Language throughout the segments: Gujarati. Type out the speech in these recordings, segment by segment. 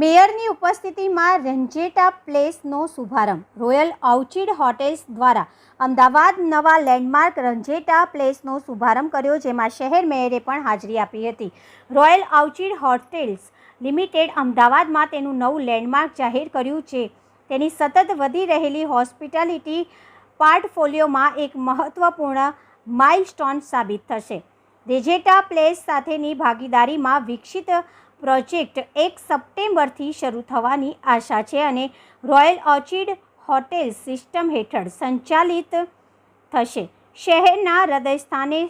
મેયરની ઉપસ્થિતિમાં રંજેટા પ્લેસનો શુભારંભ. રોયલ આઉચિડ હોટેલ્સ દ્વારા અમદાવાદ નવા લેન્ડમાર્ક રંજેટા પ્લેસનો શુભારંભ કર્યો, જેમાં શહેર મેયરે પણ હાજરી આપી હતી. રોયલ આઉચિડ હોટેલ્સ લિમિટેડ અમદાવાદમાં તેનું નવું લેન્ડમાર્ક જાહેર કર્યું છે. તેની સતત વધી રહેલી હોસ્પિટાલિટી પોર્ટફોલિયોમાં એક મહત્ત્વપૂર્ણ માઇલસ્ટોન સાબિત થશે. રેજેટા પ્લેસ સાથેની ભાગીદારીમાં વિકસિત પ્રોજેક્ટ એક સપ્ટેમ્બરથી શરૂ થવાની આશા છે અને રોયલ ઓર્ચિડ હોટેલ સિસ્ટમ હેઠળ સંચાલિત થશે. શહેરના હૃદયસ્થાને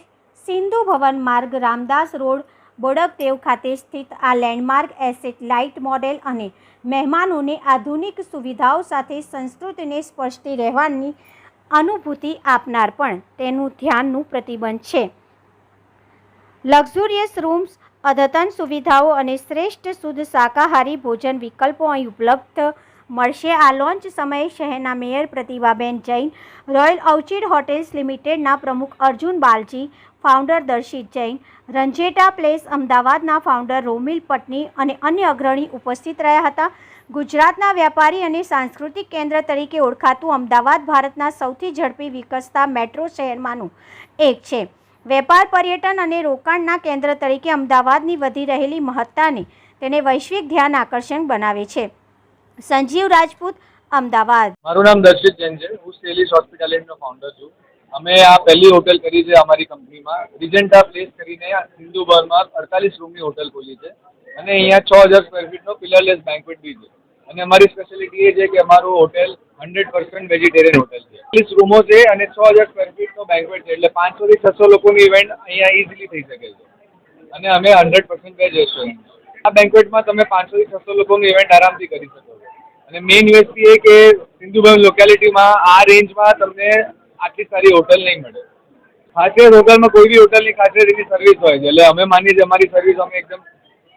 સિંધુ ભવન માર્ગ, રામદાસ રોડ, બોડકદેવ ખાતે સ્થિત આ લેન્ડમાર્ક એસેટ લાઇટ મોડેલ અને મહેમાનોને આધુનિક સુવિધાઓ સાથે સંસ્કૃતિને સ્પર્શતી રહેવાની અનુભૂતિ આપનાર પણ તેનું ધ્યાનનું પ્રતિબંધ છે. લક્ઝુરિયસ રૂમ્સ અદ્યતન સુવિધાઓ અને શ્રેષ્ઠ શુદ્ધ શાકાહારી ભોજન વિકલ્પો અહીં ઉપલબ્ધ મળશે. આ લોન્ચ સમયે શહેરના mayor Pratibhaben Jain, royal orchid hotels લિમિટેડના પ્રમુખ અર્જુન બાલજી, ફાઉન્ડર દર્શિત જૈન, રંજેટા પ્લેસ અમદાવાદના ફાઉન્ડર રોમિલ પટની અને અન્ય અગ્રણી ઉપસ્થિત રહ્યા હતા. ગુજરાતના વ્યાપારી અને સાંસ્કૃતિક કેન્દ્ર તરીકે ઓળખાતું અમદાવાદ ભારતના સૌથી ઝડપી વિકસતા મેટ્રો શહેરમાંનું એક છે. વેપાર પર્યટન અને રોકાણના કેન્દ્ર તરીકે અમદાવાદની વધી રહેલી મહત્તાને તેને વૈશ્વિક ધ્યાન આકર્ષણ બનાવે છે. સંજીવ રાજપૂત, અમદાવાદ. મારું નામ દર્શિત જૈન છે. હું સ્ટેલિશ હોસ્પિટાલિટીનો ફાઉન્ડર છું. અમે આ પહેલી હોટેલ કરી છે અમારી કંપનીમાં. રિજન્ટા પ્લેસ કરીને હિન્દુભરમાં અડતાલીસ રૂમની હોટેલ ખોલી છે. અને અહીંયા છ હજાર સ્ક્વેર ફીટનો પિલરલેસ બેન્કવેટ બી છે. અને અમારી સ્પેશિયાલિટી એ છે કે અમારું hotel hundred percent vegetarian hotel છે. ત્રીસ રૂમો છે અને છ હજાર સ્ક્વેર ફીટનો બેન્કવેટ છે. એટલે પાંચસોથી છસો લોકોની ઇવેન્ટ અહીંયા ઇઝીલી થઈ શકે છે. અને અમે હંડ્રેડ પર્સન્ટ વેજ રેસ્ટોરન્ટ આ બેન્કવેટમાં તમે પાંચસોથી છસો લોકોની ઇવેન્ટ આરામથી કરી શકો છો. અને મેઇન યુએસપી એ કે સિંધુભવન લોકેલિટીમાં આ રેન્જમાં તમને આટલી સારી હોટલ નહીં મળે. ખાસિયત હોટલમાં કોઈ બી હોટલની ખાસિયત એની સર્વિસ હોય છે. એટલે અમે માનીએ છીએ અમારી સર્વિસ અમે એકદમ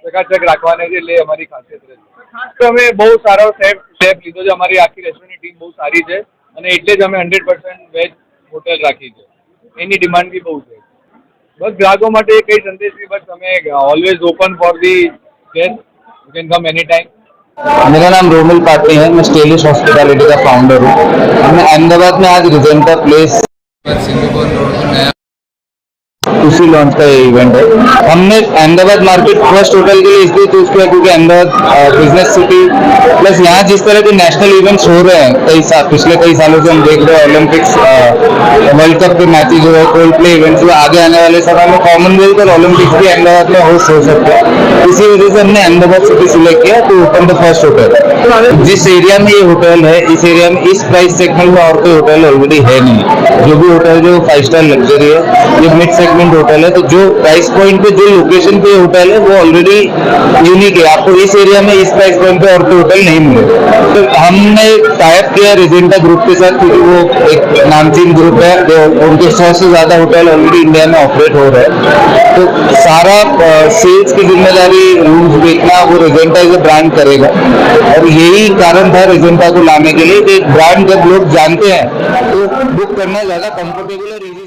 ચકાચક રાખવાના છે એટલે અમારી ખાસિયત રહે છે. અમે બહુ સારો શેફ શેફ લીધો છે. અમારી આખી રેસ્ટોરન્ટની ટીમ બહુ સારી છે અને એટલે જ અમે હંડ્રેડ પર્સન્ટ વેજ હોટેલ રાખી છે એની ડિમાન્ડ બી બહુ છે બસ ગ્રાહકો માટે કઈ સંદેશ બી બસ અમે always open for the guest you can come any time मेरा नाम रोमिल पाटनी है मैं स्टेलिश हॉस्पिटैलिटी का फाउंडर हूँ हमने अहमदाबाद में आज रिजेंटा प्लेस सिंधुपुर रोड पर नया उसी लॉन्च का ये इवेंट है। हमने अहमदाबाद मार्केट फ़र्स्ट होटल के लिए इसलिए चूज़ किया क्योंकि अहमदाबाद बिज़नेस सिटी प्लस यहाँ जिस तरह के नेशनल इवेंट्स हो रहे हैं, कई साल पिछले कई सालों से हम देख रहे हैं ओलंपिक्स वर्ल्ड कप के मैचेज हो कोल्ड प्ले इवेंट्स हुए आगे आने वाले समय में कॉमनवेल्थ और ओलंपिक्स भी अहमदाबाद में होस्ट हो सकते हैं। इसी वजह से हमने अहमदाबाद सिटी सिलेक्ट किया to open the first hotel जिस एरिया में ये होटल है, इस एरिया में इस प्राइस सेगमेंट में और कोई होटल ऑलरेडी है नहीं। जो भी होटल जो फाइव स्टार लग्जरी है, ये मिड सेगमेंट होटल है तो जो प्राइस पॉइंट पे, जो लोकेशन पे होटल है, वो ऑलरेडी यूनिक है। आपको इस एरिया में इस प्राइस पॉइंट पे और कोई होटल नहीं मिले तो हमने टाइप किया रेजेंटा ग्रुप के साथ, क्योंकि वो एक नामचीन ग्रुप है, जो उनके सौ से ज़्यादा होटल ऑलरेडी इंडिया में ऑपरेट हो रहे हैं। तो सारा सेल्स की ज़िम्मेदारी रूम्स बेचना वो रेजेंटा एज ब्रांड करेगा। और यही कारण था रेजेंटा को लाने के लिए कि ब्रांड जब लोग जानते हैं तो बुक करना ज्यादा कंफर्टेबल और easy